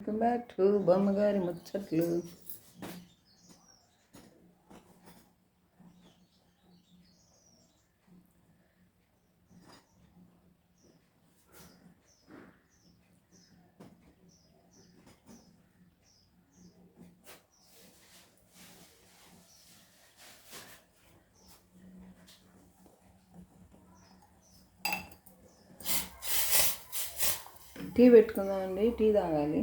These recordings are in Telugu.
వెల్కమ్ బ్యాక్ టు బొమ్మగారి ముచ్చట్లు టీ పెట్టుకుందామండి. టీ తాగాలి.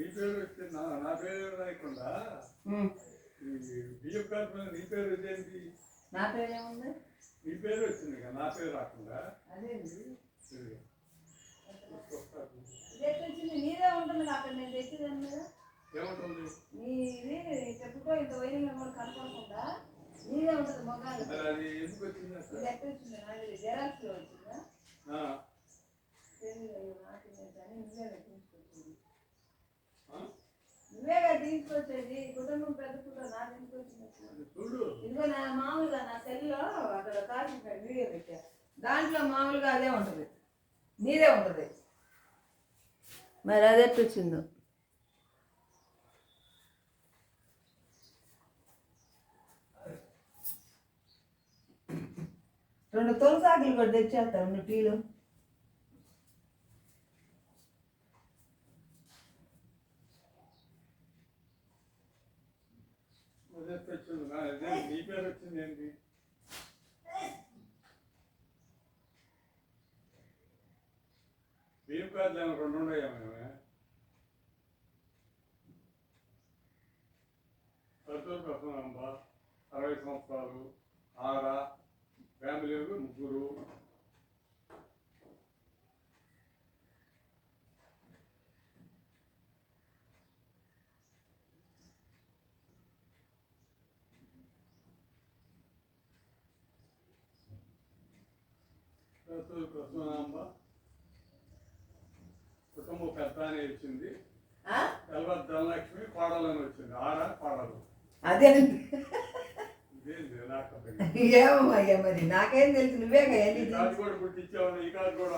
నీ పేరు వచ్చి నా నా పేరు రాయకుండా బియ్యం మీద నీ పేరు ఇదేంటి? నా పేరేముంది నీ పేరు వచ్చింది కదా నా పేరు రాకుండా. వచ్చింది నీదే ఉంటుంది అక్కడ నేను తెచ్చేదాన్ని మీద ఏముంటుంది? నీది చెప్పుకో ఇంత వైరింగ్ కూడా కనపడకుండా నీదే ఉంటుంది మొగాలు అది ఎందుకు వచ్చింది ఎక్కడ వచ్చింది? నాది జెరాక్స్లో వచ్చిందా కుటుంబం పెద్ద కుటుంబం నా ఇదిగో మామూలుగా నా సెల్లో అక్కడ కాశీ వీడియో పెట్టా. దాంట్లో మామూలుగా అదే ఉంటుంది. నీదే ఉంటుంది. మరి అది వచ్చిందో? రెండు తొలసాకులు కూడా తెచ్చేస్తాను నువ్వు టీలు. నా పేరు వచ్చింది ఏంటి బియ్యం కార్డులు ఏమో రెండు ఉన్నాయా మేమే పద్దూరు ప్రసన్నాంబ అరవై సంవత్సరాలు ఆర ఫ్యామిలీ ముగ్గురు పద్దూరు ప్రసన్నాంబ కుటుంబ పెద్ద అని వచ్చింది తెల్లవారు ధనలక్ష్మి కోడలని వచ్చింది ఆర కోడలు. అదే ఏమయ్యా మరి నాకేం తెలుసు? నువ్వేగా ఈ కూడా పుట్టించావు. ఈ కార్డు కూడా